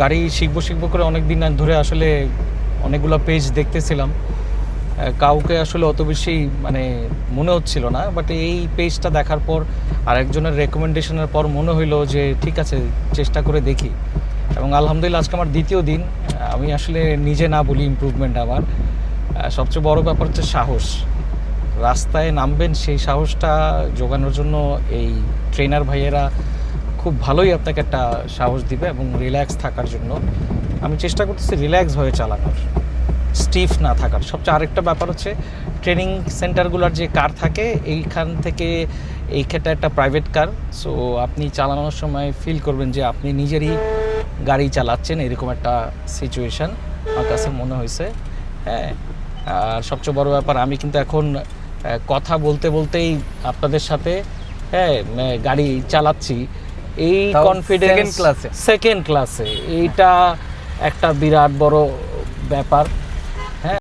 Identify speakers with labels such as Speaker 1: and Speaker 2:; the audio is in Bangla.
Speaker 1: গাড়ি শিখব শিখব করে অনেক দিন ধরে আসলে অনেকগুলো পেজ দেখতেছিলাম। কাউকে আসলে অত বেশি মানে মনে হচ্ছিল না বাট এই পেজটা দেখার পর আরেকজনের রেকমেন্ডেশনের পর মনে হইল যে ঠিক আছে, চেষ্টা করে দেখি। এবং আলহামদুলিল্লাহ আজকে আমার দ্বিতীয় দিন, আমি আসলে নিজে না বলি ইমপ্রুভমেন্ট আমার। সবচেয়ে বড় ব্যাপার হচ্ছে সাহস। রাস্তায় নামবেন সেই সাহসটা জোগানোর জন্য এই ট্রেনার ভাইয়েরা খুব ভালোই আপনাকে একটা সাহস দিবে এবং রিল্যাক্স থাকার জন্য। আমি চেষ্টা করতেছি রিল্যাক্স হয়ে চালানোর স্টিফ না থাকার। সবচেয়ে আরেকটা ব্যাপার হচ্ছে ট্রেনিং সেন্টারগুলোর যে কার থাকে, এইখান থেকে এই ক্ষেত্রে একটা প্রাইভেট কার সো আপনি চালানোর সময় ফিল করবেন যে আপনি নিজেরই গাড়ি চালাচ্ছেন, এরকম একটা সিচুয়েশন আমার কাছে মনে হয়েছে। হ্যাঁ আর সবচেয়ে বড় ব্যাপার, আমি কিন্তু এখন কথা বলতে বলতেই আপনাদের সাথে হ্যাঁ গাড়ি চালাচ্ছি। এই কনফিডেন্স
Speaker 2: ক্লাসে class
Speaker 1: সেকেন্ড ক্লাসে এইটা একটা বিরাট বড় ব্যাপার।